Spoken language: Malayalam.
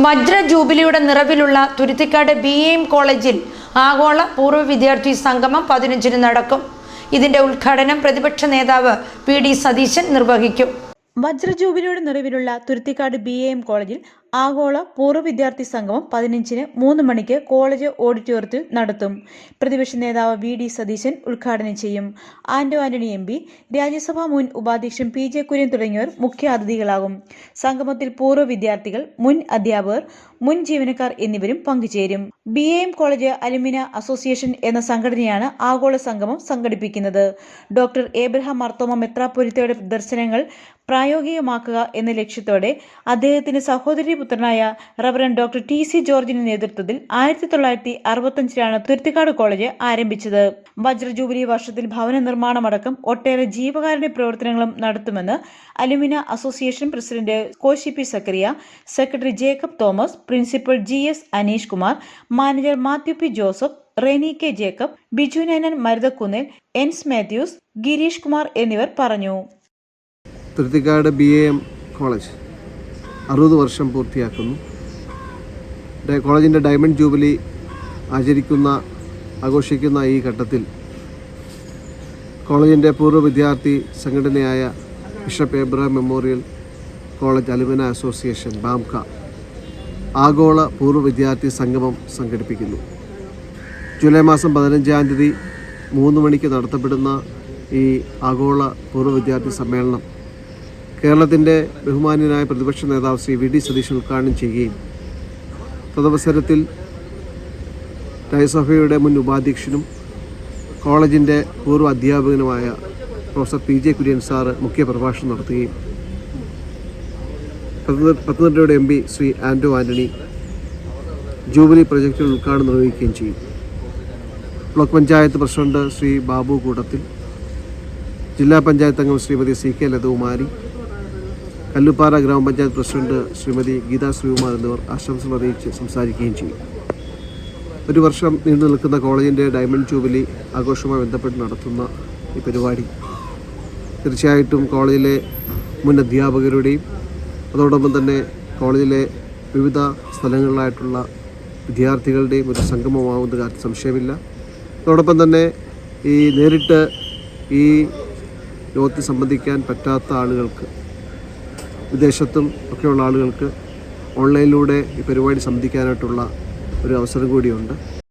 വജ്ര ജൂബിലിയുടെ നിറവിലുള്ള തുരുത്തിക്കാട് ബി എം കോളേജിൽ ആഗോള പൂർവ വിദ്യാർത്ഥി സംഗമം പതിനഞ്ചിന് നടക്കും. ഇതിന്റെ ഉദ്ഘാടനം പ്രതിപക്ഷ നേതാവ് പി ഡി സതീശൻ നിർവഹിക്കും. വജ്രജൂബിലിയുടെ നിറവിലുള്ള തുരുത്തിക്കാട് ബി എം കോളേജിൽ ആഗോള പൂർവ വിദ്യാർത്ഥി സംഗമം പതിനഞ്ചിന് മൂന്ന് മണിക്ക് കോളേജ് ഓഡിറ്റോറിയത്തിൽ നടത്തും. പ്രതിപക്ഷ നേതാവ് വി ഡി സതീശൻ ഉദ്ഘാടനം ചെയ്യും. ആന്റോ ആന്റണി എം പി രാജ്യസഭാ മുൻ ഉപാധ്യക്ഷൻ പി ജെ കുര്യൻ തുടങ്ങിയവർ മുഖ്യാതിഥികളാകും സംഗമത്തിൽ പൂർവ വിദ്യാർത്ഥികൾ മുൻ അധ്യാപകർ മുൻ ജീവനക്കാർ എന്നിവരും പങ്കുചേരും. B A M college alumni association എന്ന സംഘടനയാണ് ആഗോള സംഗമം സംഘടിപ്പിക്കുന്നത്. ഡോക്ടർ ഏബ്രഹാം മർത്തോമ മെത്രാപ്പൊരിത്തയുടെ ദർശനങ്ങൾ പ്രായോഗികമാക്കുക എന്ന ലക്ഷ്യത്തോടെ അദ്ദേഹത്തിന്റെ സഹോദരി പുത്രനായ റവറൻ ഡോക്ടർ ടി സി ജോർജിന്റെ നേതൃത്വത്തിൽ ആയിരത്തി തൊള്ളായിരത്തി അറുപത്തഞ്ചിലാണ് തുരുത്തിക്കാട് കോളേജ് ആരംഭിച്ചത്. വജ്ര ജൂബിലി വർഷത്തിൽ ഭവന നിർമ്മാണമടക്കം ഒട്ടേറെ ജീവകാരുണ്യ പ്രവർത്തനങ്ങളും നടത്തുമെന്ന് alumni association president Koshy P Sakriya secretary Jacob Thomas principal G S Aneesh Kumar manager Mathew P Joseph Reni K Jacob Biju Nayanan മരുതക്കുന്നിൽ എൻസ് മാത്യൂസ് ഗിരീഷ് കുമാർ എന്നിവർ പറഞ്ഞു. Thuruthicad B A M college. അറുപത് വർഷം പൂർത്തിയാക്കുന്നു. കോളേജിന്റെ ഡയമണ്ട് ജൂബിലി ആചരിക്കുന്ന ആഘോഷിക്കുന്ന ഈ ഘട്ടത്തിൽ കോളേജിന്റെ പൂർവ വിദ്യാർത്ഥി സംഘടനയായ bishop Abraham memorial college alumni association ബാംക ആഗോള പൂർവ വിദ്യാർത്ഥി സംഗമം സംഘടിപ്പിക്കുന്നു. ജൂലൈ മാസം പതിനഞ്ചാം തീയതി മൂന്ന് മണിക്ക് നടത്തപ്പെടുന്ന ഈ ആഗോള പൂർവ വിദ്യാർത്ഥി സമ്മേളനം കേരളത്തിന്റെ ബഹുമാന്യനായ പ്രതിപക്ഷ നേതാവ് ശ്രീ വി ഡി സതീശൻ ഉദ്ഘാടനം ചെയ്യുകയും തദവസരത്തിൽ രാജ്യസഭയുടെ മുൻ ഉപാധ്യക്ഷനും കോളേജിന്റെ പൂർവ അധ്യാപകനുമായ professor P J Kurien sir മുഖ്യ പ്രഭാഷണം നടത്തുകയും പത്തന- പത്തനംതിട്ടയുടെ M P Shri Anto Antony jubilee പ്രൊജക്റ്റിൽ ഉദ്ഘാടനം നിർവഹിക്കുകയും ചെയ്യും. ബ്ലോക്ക് പഞ്ചായത്ത് പ്രസിഡന്റ് ശ്രീ ബാബു കൂടത്തിൽ ജില്ലാ പഞ്ചായത്ത് അംഗം ശ്രീമതി സി കെ ലതകുമാരി കല്ലുപ്പാറ ഗ്രാമപഞ്ചായത്ത് പ്രസിഡന്റ് ശ്രീമതി ഗീതാ ശ്രീകുമാർ എന്നിവർ ആശംസകൾ അറിയിച്ച് സംസാരിക്കുകയും ചെയ്യും. ഒരു വർഷം നീണ്ടു നിൽക്കുന്ന കോളേജിന്റെ ഡയമണ്ട് ജൂബിലി ആഘോഷവുമായി ബന്ധപ്പെട്ട് നടത്തുന്ന ഈ പരിപാടി തീർച്ചയായിട്ടും കോളേജിലെ മുൻ അധ്യാപകരുടെയും അതോടൊപ്പം തന്നെ കോളേജിലെ വിവിധ സ്ഥലങ്ങളിലായിട്ടുള്ള വിദ്യാർത്ഥികളുടെയും ഒരു സംഗമമാകുന്ന കാര്യത്തിൽ സംശയമില്ല. അതോടൊപ്പം തന്നെ ഈ നേരിട്ട് ഈ യോഗത്തിൽ സംബന്ധിക്കാൻ പറ്റാത്ത ആളുകൾക്ക് വിദേശത്തും ഒക്കെയുള്ള ആളുകൾക്ക് ഓൺലൈനിലൂടെ ഈ പരിപാടി സംബന്ധിക്കാനായിട്ടുള്ള ഒരു അവസരം കൂടിയുണ്ട്.